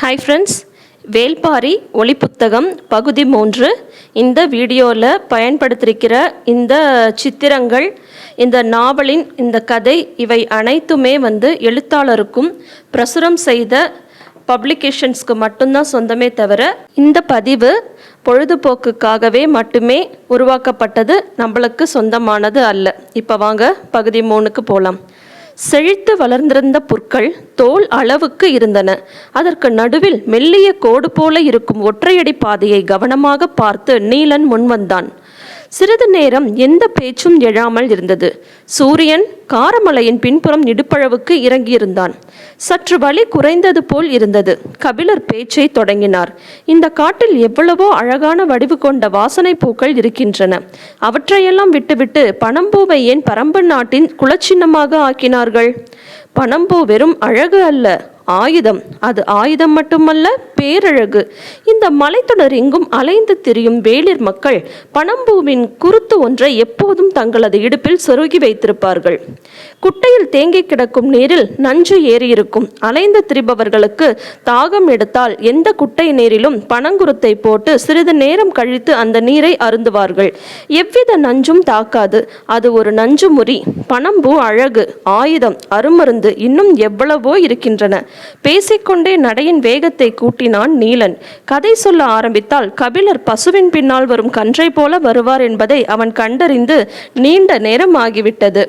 Hi friends Velpari ஒளி புத்தகம் பகுதி மூன்று. இந்த வீடியோவில் பயன்படுத்தியிருக்கிற இந்த சித்திரங்கள் இந்த நாவலின் இந்த கதை இவை அனைத்துமே வந்து எழுத்தாளருக்கும் பிரசுரம் செய்த பப்ளிகேஷன்ஸ்க்கு மட்டும்தான் சொந்தமே தவிர இந்த பதிவு பொழுதுபோக்குக்காகவே மட்டுமே உருவாக்கப்பட்டது நம்மளுக்கு சொந்தமானது அல்ல. இப்போ வாங்க பகுதி மூணுக்கு போகலாம் செழித்து வளர்ந்திருந்த புற்கள் தோல் அளவுக்கு இருந்தன. அதற்கு நடுவில் மெல்லிய கோடு போல இருக்கும் ஒற்றையடி பாதையை கவனமாக பார்த்து நீலன் முன்வந்தான் சிறிது நேரம் எந்த பேச்சும் எழாமல் இருந்தது. சூரியன் காரமலையின் பின்புறம் இடுப்பளவுக்கு இறங்கியிருந்தான். சற்று வலி குறைந்தது போல் இருந்தது. கபிலர் பேச்சை தொடங்கினார். இந்த காட்டில் எவ்வளவோ அழகான வடிவு கொண்ட வாசனை பூக்கள் இருக்கின்றன. அவற்றையெல்லாம் விட்டுவிட்டு பனம்பூவை ஏன் பரம்பு நாட்டின் குலச்சின்னமாக ஆக்கினார்கள்? பனம்பூ வெறும் அழகு அல்ல. ஆயுதம். அது ஆயுதம் மட்டுமல்ல பேரழகு. இந்த மலைத்தொடர் எங்கும் அலைந்து திரியும் வேளிர் மக்கள் பணம்பூவின் குருத்து ஒன்றை எப்போதும் தங்களது இடுப்பில் சொருகி வைத்திருப்பார்கள். குட்டையில் தேங்கி கிடக்கும் நீரில் நஞ்சு ஏறியிருக்கும். அலைந்து திரிபவர்களுக்கு தாகம் எடுத்தால் எந்த குட்டை நீரிலும் பனங்குருத்தை போட்டு சிறிது நேரம் கழித்து அந்த நீரை அருந்துவார்கள். எவ்வித நஞ்சும் தாக்காது. அது ஒரு நஞ்சு முறி. பணம்பூ அழகு ஆயுதம் அருமருந்து இன்னும் எவ்வளவோ இருக்கின்றன. பேசிக்கொண்டே நடையின் வேகத்தை கூட்டினான் நீலன். கதை சொல்ல ஆரம்பித்தால் கபிலர் பசுவின் பின்னால் வரும் கன்றை போல வருவார் என்பதை அவன் கண்டறிந்து நீண்ட நேரம் ஆகிவிட்டது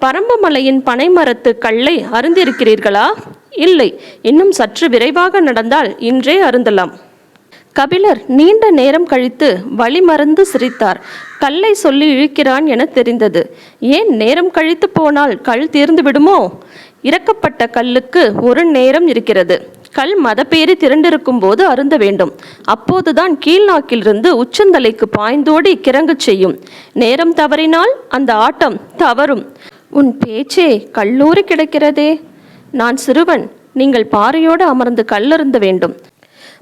பரம்பமலையின் பனைமரத்து கல்லை அருந்திருக்கிறீர்களா இல்லை. இன்னும் சற்று விரைவாக நடந்தால் இன்றே அருந்தலாம். கபிலர் நீண்ட நேரம் கழித்து வழி மறந்து சிரித்தார். கல்லை சொல்லி இழுக்கிறான் என தெரிந்தது. ஏன் நேரம் கழித்து போனால் கல் தீர்ந்து விடுமோ? இறக்கப்பட்ட கல்லுக்கு ஒரு நேரம் இருக்கிறது. கல் மதப்பேறி திரண்டிருக்கும் போது அருந்த வேண்டும். அப்போதுதான் கீழ்நாக்கிலிருந்து உச்சந்தலைக்கு பாய்ந்தோடி கிறங்கு செய்யும். நேரம் தவறினால் அந்த ஆட்டம் தவறும். உன் பேச்சே கல்லூரி கிடக்கிறதே. நான் சிறுவன் நீங்கள் பாறையோடு அமர்ந்து கல்லருந்த வேண்டும்.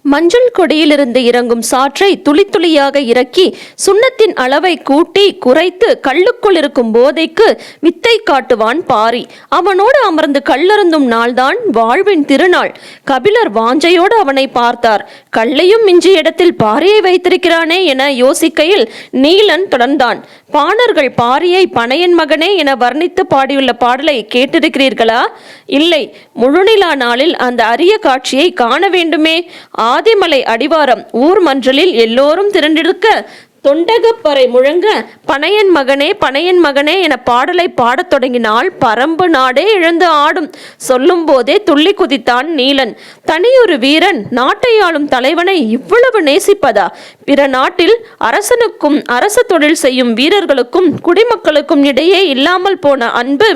மஞ்சள் கொடியிலிருந்து இறங்கும் சாற்றை துளி துளியாக இறக்கி சுண்ணத்தின் அளவை கூட்டி குறைத்து கல்லுக்குள் இருக்கும் போதைக்கு வித்தை காட்டுவான் பாரி. அவனோடு அமர்ந்து கல்லருந்தும் நாள்தான் வாழ்வின் திருநாள். கபிலர் வாஞ்சையோடு அவனை பார்த்தார். கல்லையும் மிஞ்சிய இடத்தில் பாரியை வைத்திருக்கிறானே என யோசிக்கையில் நீலன் தொடர்ந்தான். பாணர்கள் பாரியை பனையன் மகனே என வர்ணித்து பாடியுள்ள பாடலை கேட்டிருக்கிறீர்களா? இல்லை. முழுநிலா நாளில் அந்த அரிய காட்சியை காண வேண்டுமே. ஆதிமலை அடிவாரம் ஊர் மன்றலில் எல்லோரும் திரண்டிருக்க தொண்டகப்பறை முழங்க பனையன் மகனே பனையன் மகனே என பாடலை பாடத் தொடங்கினால் பரம்பு நாடே இழந்து ஆடும். சொல்லும் போதே துள்ளி குதித்தான் நீலன். தனியொரு வீரன் நாட்டை ஆளும் தலைவனை இவ்வளவு நேசிப்பதா? பிற நாட்டில் அரசனுக்கும் அரச தொழில் செய்யும் வீரர்களுக்கும் குடிமக்களுக்கும் இடையே இல்லாமல் போன அன்பு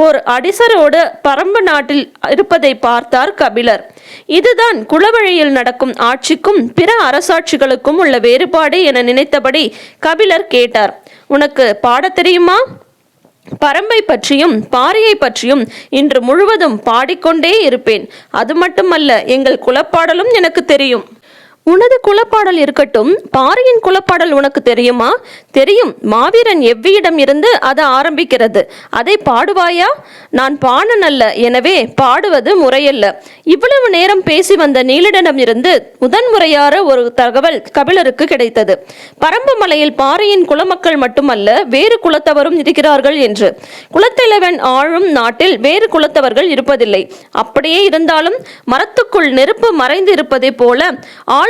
ஓர் அடிசரோடு பரம்பு நாட்டில் இருப்பதை பார்த்தார் கபிலர். இதுதான் குலவழியில் நடக்கும் ஆட்சிக்கும் பிற அரசாட்சிகளுக்கும் உள்ள வேறுபாடு என நினைத்தபடி கபிலர் கேட்டார். உனக்கு பாடத் தெரியுமா? பரம்பை பற்றியும் பாரியை பற்றியும் இன்று முழுவதும் பாடிக்கொண்டே இருப்பேன். அது மட்டுமல்ல எங்கள் குலப்பாடலும் எனக்கு தெரியும். உனது குலப்பாடல் இருக்கட்டும். பாரியின் குலப்பாடல் உனக்கு தெரியுமா? தெரியும். மாவீரன் எவ்வியிடம் இருந்து அது ஆரம்பிக்கிறது. அதை பாடுவாயா? நான் பாணன் அல்ல. எனவே பாடுவது முறையல்ல. இவ்வளவு நேரம் பேசி வந்த நீலிடனம் இருந்து முதன்முறையார ஒரு தகவல் கபிலருக்கு கிடைத்தது. பரம்பு மலையில் பாரியின் குலமக்கள் மட்டுமல்ல வேறு குலத்தவரும் இருக்கிறார்கள் என்று. குலத்தலைவன் ஆளும் நாட்டில் வேறு குலத்தவர்கள் இருப்பதில்லை. அப்படியே இருந்தாலும் மரத்துக்குள் நெருப்பு மறைந்து இருப்பதை போல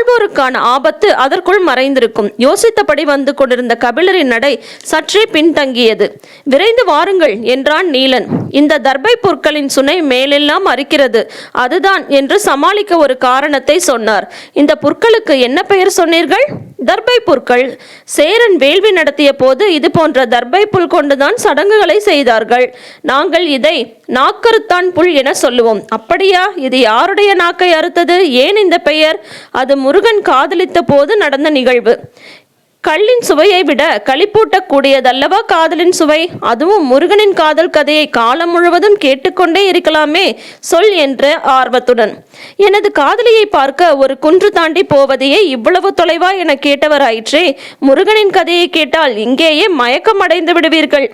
வாழ்வோருக்கான ஆபத்து அதற்குள் மறைந்திருக்கும். யோசித்தபடி வந்து கொண்டிருந்த கபிலரின் நடை சற்றே பின்தங்கியது. விரைந்து வாருங்கள் என்றான் நீலன். இந்த தர்பை பொருட்களின் சுனை மேலெல்லாம் அரிக்கிறது. அதுதான் என்று சமாளிக்க ஒரு காரணத்தை சொன்னார். இந்த புற்களுக்கு என்ன பெயர் சொன்னீர்கள்? தர்பை புற்கள். சேரன் வேள்வி நடத்திய போது இது போன்ற தர்பை புல் கொண்டுதான் சடங்குகளை செய்தார்கள். நாங்கள் இதை நாக்கருத்தான் புல் என சொல்லுவோம். அப்படியா? இது யாருடைய நாக்கை அறுத்தது? ஏன் இந்த பெயர்? அது முருகன் காதலித்த போது நடந்த நிகழ்வு. கள்ளின் சுவையை விட களிப்பூட்டக்கூடியதல்லவா காதலின் சுவை? அதுவும் முருகனின் காதல் கதையை காலம் முழுவதும் கேட்டுக்கொண்டே இருக்கலாமே சொல் என்ற ஆர்வத்துடன். எனது காதலியை பார்க்க ஒரு குன்று தாண்டி போவதையே இவ்வளவு தொலைவா என கேட்டவராயிற்றே முருகனின் கதையை கேட்டால் இங்கேயே மயக்கம் அடைந்து விடுவீர்கள்.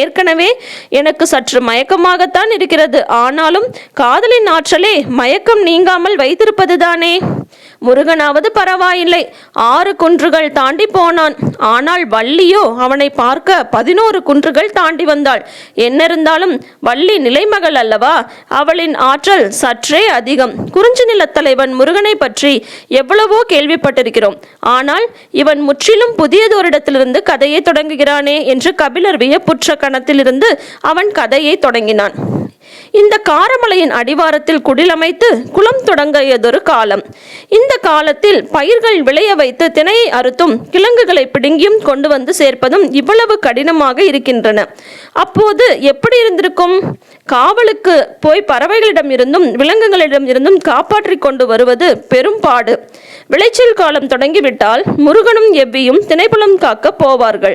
ஏற்கனவே எனக்கு சற்று மயக்கமாகத்தான் இருக்கிறது ஆனாலும் காதலின் ஆற்றலே மயக்கம் நீங்காமல் வைத்திருப்பதுதானே? முருகனாவது பரவாயில்லை. ஆறு குன்றுகள் தாண்டி போனான். ஆனால் வள்ளியோ அவனை பார்க்க பதினோரு குன்றுகள் தாண்டி வந்தாள். என்ன இருந்தாலும் வள்ளி நிலைமகள் அல்லவா? அவளின் ஆற்றல் சற்றே அதிகம். குறிஞ்சி நிலத்தலைவன் முருகனை பற்றி எவ்வளவோ கேள்விப்பட்டிருக்கிறோம். ஆனால் இவன் முற்றிலும் புதியதோரிடத்திலிருந்து கதையை தொடங்குகிறானே என்று கபிலர் வியப்புற்ற கணத்திலிருந்து அவன் கதையை தொடங்கினான். இந்த காரமலையின் அடிவாரத்தில் குடிலமைத்து குளம் தொடங்கியதொரு காலம். இந்த காலத்தில் பயிர்கள் விளைய வைத்து திணையை அறுத்தும் கிழங்குகளை பிடுங்கியும் கொண்டு வந்து சேர்ப்பதும் இவ்வளவு கடினமாக இருக்கின்றன. அப்போது எப்படி இருந்திருக்கும்? காவலுக்கு போய் பறவைகளிடம் இருந்தும் விலங்குகளிடம் இருந்தும் காப்பாற்றி கொண்டு வருவது பெரும்பாடு. விளைச்சல் காலம் தொடங்கிவிட்டால் முருகனும் எவ்வியும் திணைப்புலம் காக்க போவார்கள்.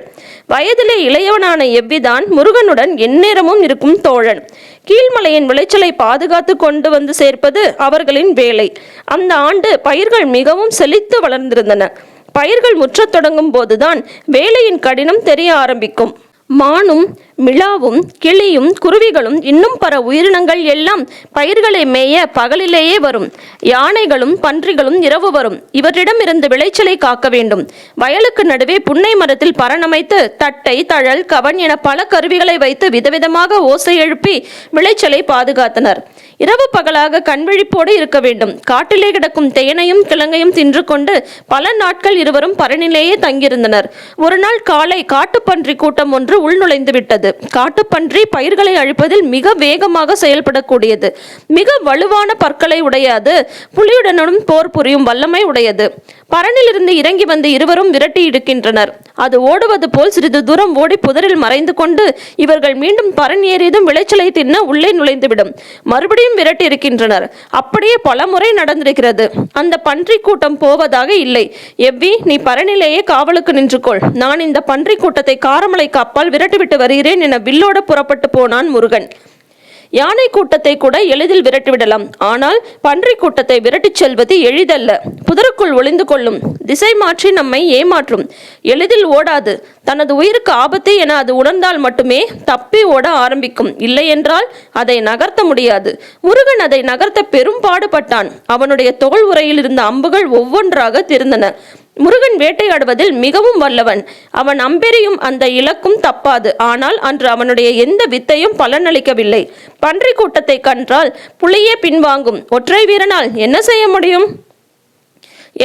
வயதிலே இளையவனான எவ்விதான் முருகனுடன் எந்நேரமும் இருக்கும் தோழன். கீழ்மலையின் விளைச்சலை பாதுகாத்து கொண்டு வந்து சேர்ப்பது அவர்களின் வேலை. அந்த ஆண்டு பயிர்கள் மிகவும் செழித்து வளர்ந்திருந்தன. பயிர்கள் முற்றத் தொடங்கும் போதுதான் வேலையின் கடினம் தெரிய ஆரம்பிக்கும். மானும் மிளாவும் கிளியும் குருவிகளும் இன்னும் பல உயிரினங்கள் எல்லாம் பயிர்களை மேய பகலிலேயே வரும். யானைகளும் பன்றிகளும் இரவு வரும். இவற்றிடமிருந்து விளைச்சலை காக்க வேண்டும். வயலுக்கு நடுவே புன்னை மரத்தில் பரணமைத்து தட்டை தழல் கவன் என பல கருவிகளை வைத்து விதவிதமாக ஓசை எழுப்பி விளைச்சலை பாதுகாத்தனர். இரவு பகலாக கண்விழிப்போடு இருக்க வேண்டும். காட்டிலே கிடக்கும் தேனையும் கிழங்கையும் தின்று கொண்டு பல நாட்கள் இருவரும் பரனிலேயே தங்கியிருந்தனர். ஒரு நாள் காலை காட்டுப்பன்றி கூட்டம் ஒன்று உள்நுழைந்து விட்டது. காட்டுப்பன்றி பயிர்களை அழிப்பதில் மிக வேகமாக செயல்படக்கூடியது. மிக வலுவான பற்களை உடையது. புலியுடனும் போர் புரியும் வல்லமை உடையது. பரனிலிருந்து இறங்கி வந்து இருவரும் விரட்டி இடுக்கின்றனர். அது ஓடுவது போல் சிறிது தூரம் ஓடி புதரில் மறைந்து கொண்டு இவர்கள் மீண்டும் பரன் ஏறியதும் விளைச்சலை தின்ன உள்ளே நுழைந்துவிடும். மறுபடியும் விரட்டி இருக்கின்றனர். அப்படியே பல முறை நடந்திருக்கிறது. அந்த பன்றி கூட்டம் போவதாக இல்லை. எவ்வி நீ பரனிலேயே காவலுக்கு நின்று கொள் நான் இந்த பன்றி கூட்டத்தை காரமலைக்கு அப்பால் விரட்டிவிட்டு வருகிறேன் என வில்லோட புறப்பட்டு போனான் முருகன். யானை கூட்டத்தை கூட எளிதில் விரட்டிவிடலாம். ஆனால் பன்றி கூட்டத்தை விரட்டிச் செல்வது எளிதல்ல. புதருக்குள் ஒளிந்து கொள்ளும். திசை மாற்றி நம்மை ஏமாற்றும். எளிதில் ஓடாது. தனது உயிருக்கு ஆபத்து என அது உணர்ந்தால் மட்டுமே தப்பி ஓட ஆரம்பிக்கும். இல்லையென்றால் அதை நகர்த்த முடியாது. முருகன் அதை நகர்த்த பெரும் பாடுபட்டான். அவனுடைய தோல் உரையில் இருந்த அம்புகள் ஒவ்வொன்றாக திருந்தன. முருகன் வேட்டையாடுவதில் மிகவும் வல்லவன். அவன் அம்பெரியும் அந்த இலக்கும் தப்பாது. ஆனால் அன்று அவனுடைய எந்த வித்தையும் பலனளிக்கவில்லை. பன்றி கூட்டத்தை கன்றால் புலியே பின்வாங்கும். ஒற்றை வீரனால் என்ன செய்ய முடியும்?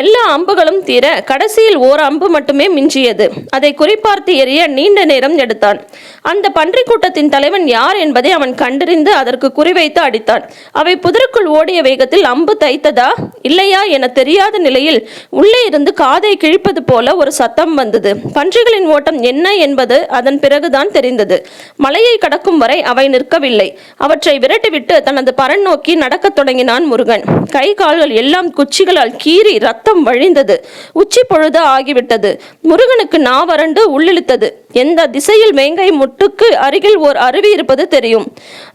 எல்லா அம்புகளும் தீர கடைசியில் ஓர் அம்பு மட்டுமே மிஞ்சியது. அதை குறிப்பார்த்து எறிய நீண்ட நேரம் எடுத்தான். அந்த பன்றி கூட்டத்தின் தலைவன் யார் என்பதை அவன் கண்டறிந்து அதற்கு குறிவைத்து அடித்தான். அவை புதருக்குள் ஓடிய வேகத்தில் அம்பு தைத்ததா இல்லையா என தெரியாத நிலையில் உள்ளே இருந்து காதை கிழிப்பது போல ஒரு சத்தம் வந்தது. பன்றிகளின் ஓட்டம் என்ன என்பது அதன் பிறகுதான் தெரிந்தது. மலையை கடக்கும் வரை அவை நிற்கவில்லை. அவற்றை விரட்டிவிட்டு தனது பரன் நோக்கி நடக்கத் தொடங்கினான் முருகன். கை கால்கள் எல்லாம் குச்சிகளால் கீறி ரத்தம் வழிந்தது. உச்சி பொழுது ஆகிவிட்டது. முருகனுக்கு நாவறண்டு உள்ளிழுத்தது. எந்த திசையில் வேங்கை முட்டுக்கு அருகில் ஓர் அருவி இருப்பது தெரியும்.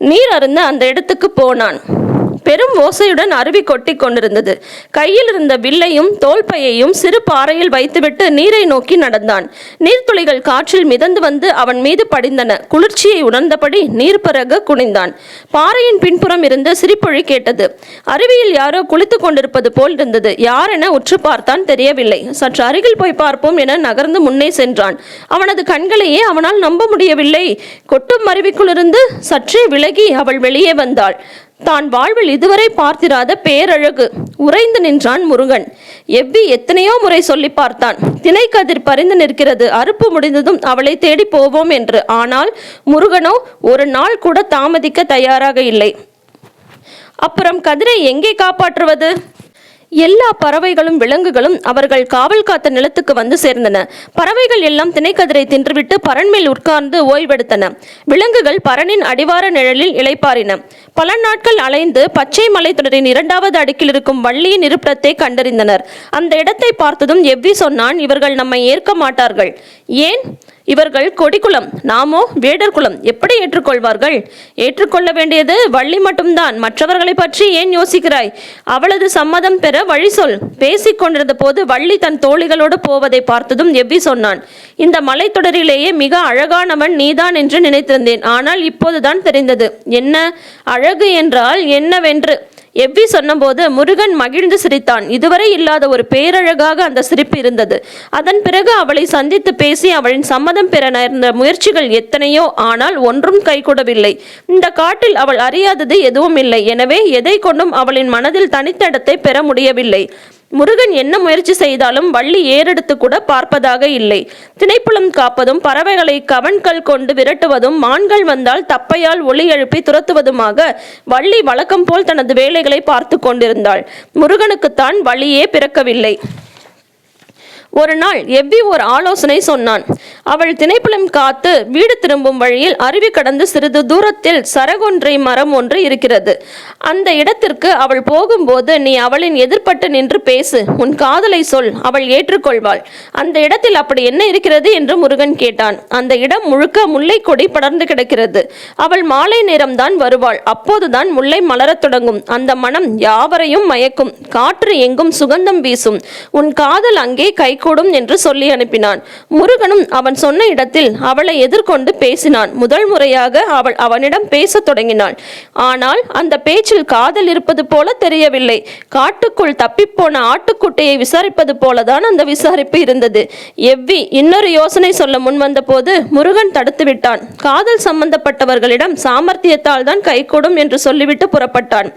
நீர் அருந்த அந்த இடத்துக்கு போனான். பெரும் ஓசையுடன் அருவி கொட்டி கொண்டிருந்தது. கையில் இருந்த வில்லையும் தோல்பையையும் சிறு பாறையில் வைத்துவிட்டு நீரை நோக்கி நடந்தான். நீர்த்துளிகள் காற்றில் மிதந்து வந்து அவன் மீது படிந்தன. குளிர்ச்சியை உணர்ந்தபடி நீர் பிறகு குனிந்தான். பாறையின் பின்புறம் இருந்து சிரிப்பொழி கேட்டது. அருவியில் யாரோ குளித்துக் கொண்டிருப்பது போல் இருந்தது. யாரென உற்று பார்த்தான் தெரியவில்லை. சற்று அருகில் போய் பார்ப்போம் என நகர்ந்து முன்னே சென்றான். அவனது கண்களையே அவனால் நம்ப முடியவில்லை. கொட்டும் அருவிக்குள்ளிருந்து சற்றே விலகி அவள் வெளியே வந்தாள். தான் வாழ்வில் இதுவரை பார்த்திராத பேரழகு உறைந்து நின்றான் முருகன். எவ்வி எத்தனையோ முறை சொல்லி பார்த்தான். திணைக்கதிர் பறிந்து நிற்கிறது அறுப்பு முடிந்ததும் அவளை தேடி போவோம் என்று. ஆனால் முருகனோ ஒரு நாள் கூட தாமதிக்க தயாராக இல்லை. அப்புறம் கதிரை எங்கே காப்பாற்றுவது? எல்லா பறவைகளும் விலங்குகளும் அவர்கள் காவல் காத்த நிலத்துக்கு வந்து சேர்ந்தன. பறவைகள் எல்லாம் திணைக்கதிரை தின்றுவிட்டு பரன்மேல் உட்கார்ந்து ஓய்வெடுத்தன. விலங்குகள் பரனின் அடிவார நிழலில் இளைப்பாறின. பல நாட்கள் அலைந்து பச்சை மலைத்தொடரின் இரண்டாவது அடுக்கில் இருக்கும் வள்ளியின் இருப்பிடத்தை கண்டறிந்தனர். அந்த இடத்தை பார்த்ததும் எவ்வி சொன்னான் இவர்கள் நம்மை ஏற்க மாட்டார்கள். ஏன்? இவர்கள் கொடிக்குலம் நாமோ வேடர் குலம் எப்படி ஏற்றுக்கொள்வார்கள்? ஏற்றுக்கொள்ள வேண்டியது வள்ளி மட்டும்தான். மற்றவர்களை பற்றி ஏன் யோசிக்கிறாய்? அவளது சம்மதம் பெற வழி சொல். பேசிக் கொண்டிருந்த போது வள்ளி தன் தோழிகளோடு போவதை பார்த்ததும் எவ்வி சொன்னான். இந்த மலைத்தொடரிலேயே மிக அழகானவன் நீதான் என்று நினைத்திருந்தேன். ஆனால் இப்போதுதான் தெரிந்தது. என்ன? அழகு என்றால் என்னவென்று? எவ்வி சொன்னபோது முருகன் மகிழ்ந்து சிரித்தான். இதுவரை இல்லாத ஒரு பேரழகாக அந்த சிரிப்பு இருந்தது. அதன் பிறகு அவளை சந்தித்து பேசி அவளின் சம்மதம் பெற நேர்ந்த முயற்சிகள் எத்தனையோ ஆனால் ஒன்றும் கைகூடவில்லை. இந்த காட்டில் அவள் அறியாதது எதுவும் இல்லை. எனவே எதை கொண்டும் அவளின் மனதில் தனித்த இடத்தை பெற முடியவில்லை. முருகன் என்ன முயற்சி செய்தாலும் வள்ளி ஏறெடுத்து கூட பார்ப்பதாக இல்லை. திணைப்புலம் காப்பதும் பறவைகளை கவன்கள் கொண்டு விரட்டுவதும் மான்கள் வந்தால் தப்பையால் ஒளி எழுப்பி துரத்துவதுமாக வள்ளி வழக்கம் போல் தனது வேலைகளை பார்த்து கொண்டிருந்தாள். முருகனுக்குத்தான் வழியே பிறக்கவில்லை. ஒரு நாள் எவ்வி ஒரு ஆலோசனை சொன்னான். அவள் திணைப்புலம் காத்து வீடு திரும்பும் வழியில் அருவி கடந்து சிறிது தூரத்தில் சரகொன்றை மரம் ஒன்று இருக்கிறது. அந்த இடத்திற்கு அவள் போகும்போது நீ அவளின் எதிர்பட்டு நின்று பேசு உன் காதலை சொல் அவள் ஏற்றுக்கொள்வாள். அந்த இடத்தில் அப்படி என்ன இருக்கிறது என்று முருகன் கேட்டான். அந்த இடம் முழுக்க முல்லை கொடி படர்ந்து கிடக்கிறது. அவள் மாலை நேரம்தான் வருவாள் அப்போதுதான் முல்லை மலரத் தொடங்கும். அந்த மனம் யாவரையும் மயக்கும் காற்று எங்கும் சுகந்தம் வீசும். உன் காதல் அங்கே வரக்கூடும் என்று சொல்லி அனுப்பினான். முருகனும் அவன் சொன்ன இடத்தில் அவளை எதிர்கொண்டு பேசினான். முதல் முறையாக அவள் அவனிடம் பேசத் தொடங்கினாள். ஆனால் அந்த பேச்சில் காதல் இருப்பது போல தெரியவில்லை. காட்டுக்குள் தப்பிப்போன ஆட்டுக்குட்டையை விசாரிப்பது போலதான் அந்த விசாரிப்பு இருந்தது. எவ்வி இன்னொரு யோசனை சொல்ல முன்வந்த போது முருகன் தடுத்து விட்டான். காதல் சம்பந்தப்பட்டவர்களிடம் சாமர்த்தியத்தால் தான் கைகூடும் என்று சொல்லிவிட்டு புறப்பட்டான்.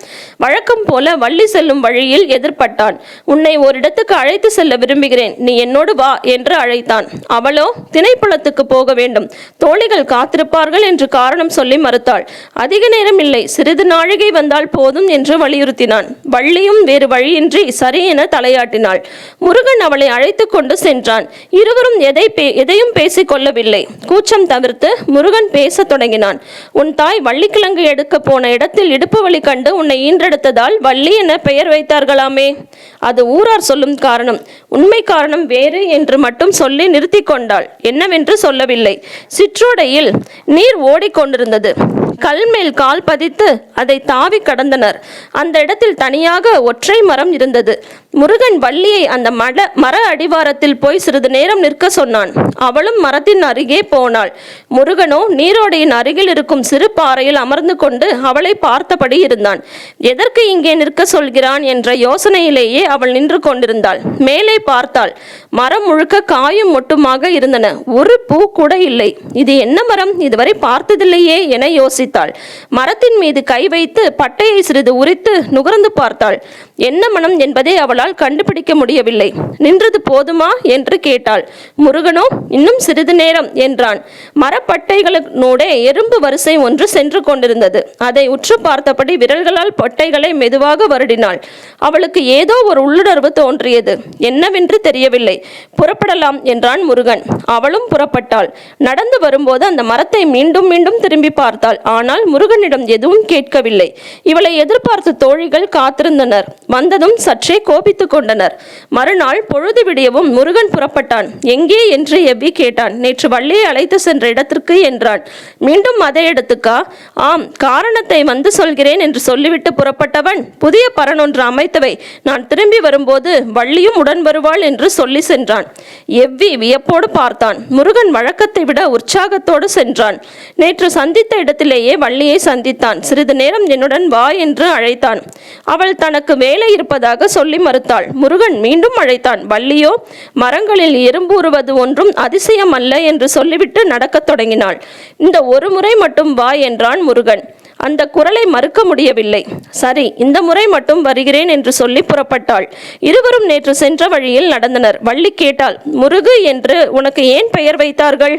வழக்கம் போல வள்ளி செல்லும் வழியில் எதிர்பட்டான். உன்னை ஓரிடத்துக்கு அழைத்து செல்ல விரும்புகிறேன். நீ என்னோடு வா என்று அழைத்தான். அவளோ திணைப்புலத்துக்கு போக வேண்டும். தோழிகள் காத்திருப்பார்கள் என்று காரணம் சொல்லி மறுத்தாள். அதிக நேரம் இல்லை. சிறிது நாழிகை வந்தால் போதும் என்று வலியுறுத்தினான். வள்ளியும் வேறு வழியின்றி சரி என தலையாட்டினாள். முருகன் அவளை அழைத்து கொண்டு சென்றான். இருவரும் எதை பே- எதையும் பேசிக் கொள்ளவில்லை. கூச்சம் தவிர்த்து முருகன் பேசத் தொடங்கினான். உன் தாய் வள்ளிக்கிழங்கு எடுக்க போன இடத்தில் இடுப்பு வழி கண்டு உன்னை ஈன்றெடுத்ததால் வள்ளி என பெயர் வைத்தார்களாமே. அது ஊரார் சொல்லும் காரணம். உண்மை காரணம் வேறு என்று மட்டும் சொல்லி நிறுத்தி கொண்டாள். என்னவென்று சொல்லவில்லை. சிற்றோடையில் நீர் ஓடிக்கொண்டிருந்தது. கல் மேல் கால் பதித்து அதை தாவி கடந்தனர். அந்த இடத்தில் தனியாக ஒற்றை மரம் இருந்தது. முருகன் வள்ளியை அந்த மட மர அடிவாரத்தில் போய் சிறிது நேரம் நிற்க சொன்னான். அவளும் மரத்தின் அருகே போனாள். முருகனோ நீரோடையின் அருகில் இருக்கும் சிறு பாறையில் அமர்ந்து கொண்டு அவளை பார்த்தபடி இருந்தான். எதற்கு இங்கே நிற்க சொல்கிறான்? என்ற யோசனையிலேயே அவள் நின்று கொண்டிருந்தாள். மேலே பார்த்தாள். மரம் முழுக்க காயும் மொட்டுமாக இருந்தன. ஒரு பூ கூட இல்லை. இது என்ன மரம்? இதுவரை பார்த்ததில்லையே என யோசித்தாள் மரத்தின் மீது கை வைத்து பட்டையை சிறிது உரித்து நுகர்ந்து பார்த்தாள். என்ன மனம் என்பதை அவளால் கண்டுபிடிக்க முடியவில்லை. நின்றது போதுமா? என்று கேட்டாள். முருகனோ இன்னும் சிறிது நேரம் என்றான். மரப்பட்டைகளோட எறும்பு வரிசை ஒன்று சென்று கொண்டிருந்தது. அதை உற்று பார்த்தபடி விரல்களால் பட்டைகளை மெதுவாக வருடினாள். அவளுக்கு ஏதோ ஒரு உள்ளுணர்வு தோன்றியது. என்னவென்று தெரியவில்லை. புறப்படலாம் என்றான் முருகன். அவளும் புறப்பட்டாள். நடந்து வரும்போது அந்த மரத்தை மீண்டும் மீண்டும் திரும்பி பார்த்தாள். ஆனால் முருகனிடம் எதுவும் கேட்கவில்லை. இவளை எதிர்பார்த்த தோழிகள் காத்திருந்தனர். வந்ததும் சற்றே கோபித்துக் கொண்டனர். மறுநாள் பொழுது விடியவும் முருகன் புறப்பட்டான். எங்கே? என்று எவ்வி கேட்டான். நேற்று வள்ளியை அழைத்து சென்ற இடத்திற்கு என்றான். மீண்டும் அதே இடத்துக்கா ஆம் காரணத்தை வந்து சொல்கிறேன் என்று சொல்லிவிட்டு புறப்பட்டவன் புதிய பரனொன்று அமைத்தவை. நான் திரும்பி வரும்போது வள்ளியும் உடன் வருவாள் என்று சொல்லி சென்றான். எவ்வி வியப்போடு பார்த்தான். முருகன் வழக்கத்தை விட உற்சாகத்தோடு சென்றான். நேற்று சந்தித்த இடத்திலேயே வள்ளியை சந்தித்தான். சிறிது நேரம் என்னுடன் வா என்று அழைத்தான். அவள் தனக்கு வேலை இருப்பதாக சொல்லி மறுத்தாள். முருகன் மீண்டும் அழைத்தான். வள்ளியோ மரங்களில் எறும்பூறுவது ஒன்றும் அதிசயம் அல்ல என்று சொல்லிவிட்டு நடக்கத் தொடங்கினாள். இந்த ஒரு முறை மட்டும் வா என்றான் முருகன். அந்த குரலை மறுக்க முடியவில்லை. சரி இந்த முறை மட்டும் வருகிறேன் என்று சொல்லி புறப்பட்டாள். இருவரும் நேற்று சென்ற வழியில் நடந்தனர். வள்ளி கேட்டாள் முருகு என்று உனக்கு ஏன் பெயர் வைத்தார்கள்?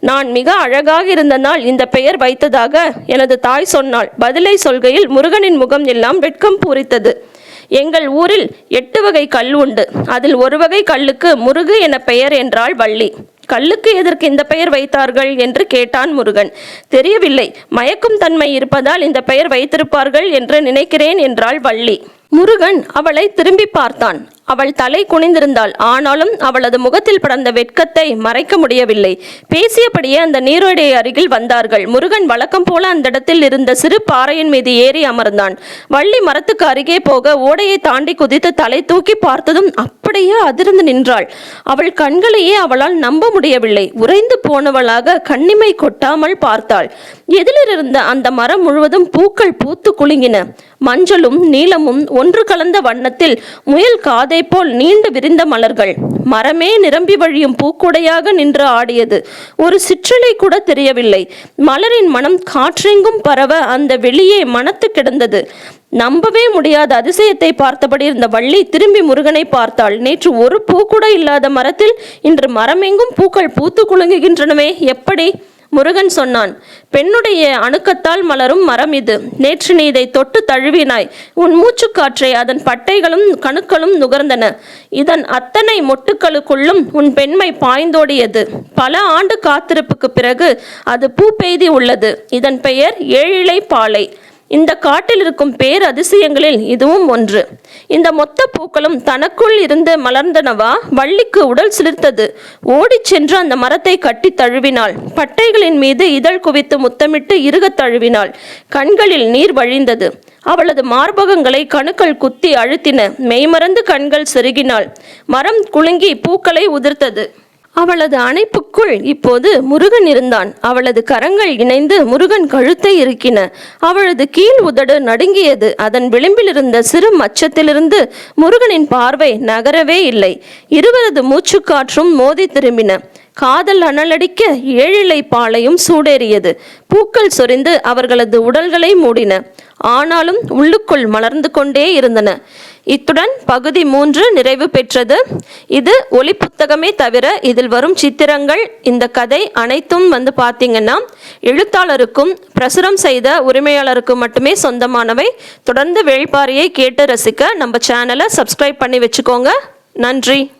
நான் மிக அழகாக இருந்த நாள் இந்த பெயர் வைத்ததாக எனது தாய் சொன்னாள். பதிலை சொல்கையில் முருகனின் முகம் எல்லாம் வெட்கம் பூரித்தது. எங்கள் ஊரில் எட்டு வகை கல் உண்டு. அதில் ஒரு வகை கல்லுக்கு முருகு என பெயர் என்றாள் வள்ளி. கல்லுக்கு எதற்கு இந்த பெயர் வைத்தார்கள் என்று கேட்டான் முருகன். தெரியவில்லை. மயக்கும் தன்மை இருப்பதால் இந்த பெயர் வைத்திருப்பார்கள் என்று நினைக்கிறேன் என்றாள் வள்ளி. முருகன் அவளை திரும்பி பார்த்தான். அவள் தலை குனிந்திருந்தாள். ஆனாலும் அவளது முகத்தில் படர்ந்த வெட்கத்தை மறைக்க முடியவில்லை. பேசியபடியே அந்த நீரோடை அருகில் வந்தார்கள். முருகன் வழக்கம் போல அந்த இடத்தில் இருந்த சிறு பாறையின் மீது ஏறி அமர்ந்தான். வள்ளி மரத்துக்கு அருகே போக ஓடையை தாண்டி குதித்து தலை தூக்கி பார்த்ததும் அப்படியே அதிர்ந்து நின்றாள். அவள் கண்களையே அவளால் நம்ப முடியவில்லை. உறைந்து போனவளாக கண்ணிமை கொட்டாமல் பார்த்தாள். எதிலிருந்த அந்த மரம் முழுவதும் பூக்கள் பூத்து குலுங்கின. மஞ்சளும் நீலமும் ஒன்று கலந்த வண்ணத்தில் முயல் காதை போல் நீண்டு விரிந்த மலர்கள். மரமே நிரம்பி வழியும் பூக்குடையாக நின்று ஆடியது. ஒரு சிற்றலை கூட தெரியவில்லை. மலரின் மனம் காற்றெங்கும் பரவ அந்த வெளியே மனத்து கிடந்தது. நம்பவே முடியாத அதிசயத்தை பார்த்தபடி இருந்த வள்ளி திரும்பி முருகனை பார்த்தாள். நேற்று ஒரு பூ கூட இல்லாத மரத்தில் இன்று மரமெங்கும் பூக்கள் பூத்து குலுங்குகின்றனவே எப்படி? முருகன் சொன்னான் பெண்ணுடைய அணுக்கத்தால் மலரும் மரம் இது. நேற்று நீ இதை தொட்டு தழுவினாய். உன் மூச்சுக்காற்றை அதன் பட்டைகளும் கணுக்களும் நுகர்ந்தன. இதன் அத்தனை மொட்டுக்களுக்குள்ளும் உன் பெண்மை பாய்ந்தோடியது. பல ஆண்டு காத்திருப்புக்கு பிறகு அது பூ பெய்தி உள்ளது. இதன் பெயர் ஏழிலை பாலை. இந்த காட்டில் இருக்கும் பேர் அதிசயங்களில் இதுவும் ஒன்று. இந்த மொத்த பூக்களும் தனக்குள் இருந்து மலர்ந்தனவா? வள்ளிக்கு உடல் சிலிர்த்தது. ஓடிச் சென்று அந்த மரத்தை கட்டி தழுவினாள். பட்டைகளின் மீது இதழ் குவித்து முத்தமிட்டு இறுகத் தழுவினாள். கண்களில் நீர் வழிந்தது. அவளது மார்பகங்களை கணுக்கள் குத்தி அழுத்தின. மெய்மறந்து கண்கள் செருகினாள். மரம் குலுங்கி பூக்களை உதிர்த்தது. அவளது அணைப்புக்குள் இப்போது முருகன் இருந்தான். அவளது கரங்கள் இணைந்து முருகன் கழுத்தை இறுக்கின. அவளது கீழ் உதடு நடுங்கியது. அதன் விளிம்பிலிருந்த சிறு மச்சத்திலிருந்து முருகனின் பார்வை நகரவே இல்லை. இருவரது மூச்சுக்காற்றும் மோதி திரும்பின. காதல் அனலடிக்க ஏழிலை பாளையும் சூடேறியது. பூக்கள் சொரிந்து அவர்களது உடல்களை மூடின. ஆனாலும் உள்ளுக்குள் மலர்ந்து கொண்டே இருந்தன. இத்துடன் பகுதி மூன்று நிறைவு பெற்றது. இது ஒளி புத்தகமே தவிர இதில் வரும் சித்திரங்கள் இந்த கதை அனைத்தும் வந்து பார்த்தீங்கன்னா எழுத்தாளருக்கும் பிரசுரம் செய்த உரிமையாளருக்கும் மட்டுமே சொந்தமானவை. தொடர்ந்து வேள்பாரியை கேட்டு ரசிக்க நம்ம சேனலை சப்ஸ்கிரைப் பண்ணி வச்சுக்கோங்க. நன்றி.